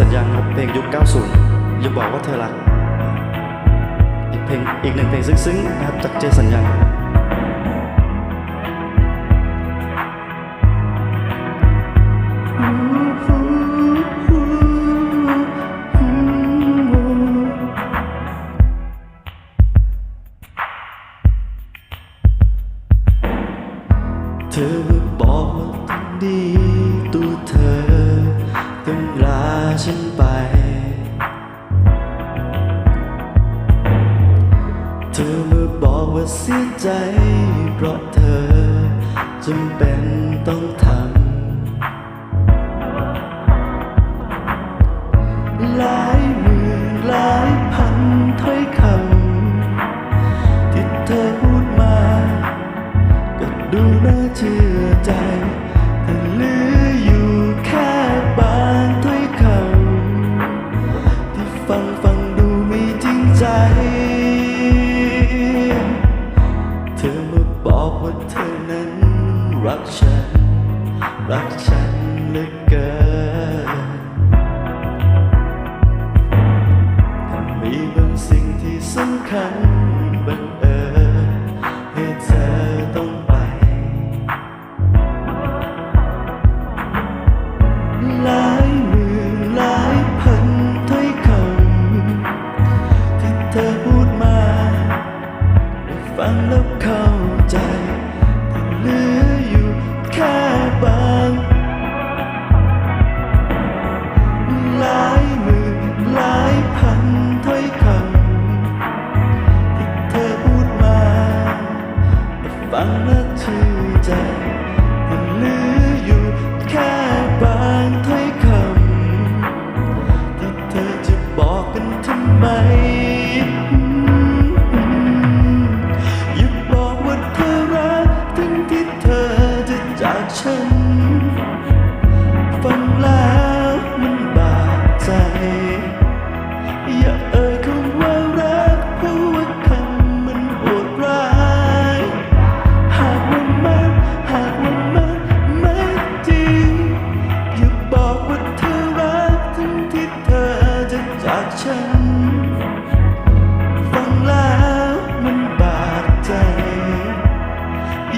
สัญญาณรับเพลงยุค 90 อย่าบอกว่าเธอรัก อีกเพลงอีกหนึ่งเพลงซึ้งๆนะครับจากเจสัญญาณเธอบอกว่าต้องดี เธอมาบอกว่าเสียใจ เพราะเธอจำเป็นต้องทำหลาย รักฉันเหลือเกินแต่มีบางสิ่งที่สำคัญบังเอิญให้เธอต้องไป หลายหมื่นหลายพันถ้อยคำที่เธอพูดมาได้ฟังแล้วเข้าใจแต่เหลืออยู่แค่ ฉัน ฟังแล้วมันบาดใจ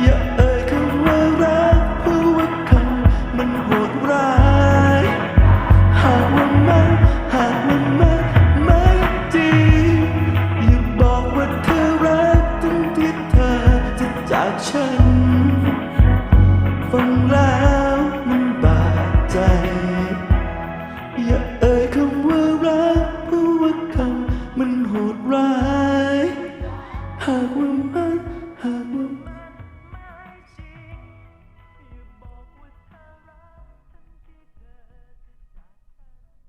อย่าเอ่ยคำว่ารักเพราะว่าคำมันโหดร้าย หากว่ามันหากว่ามันไม่จริงอย่าบอกว่าเธอรักทั้งที่เธอจะจากฉัน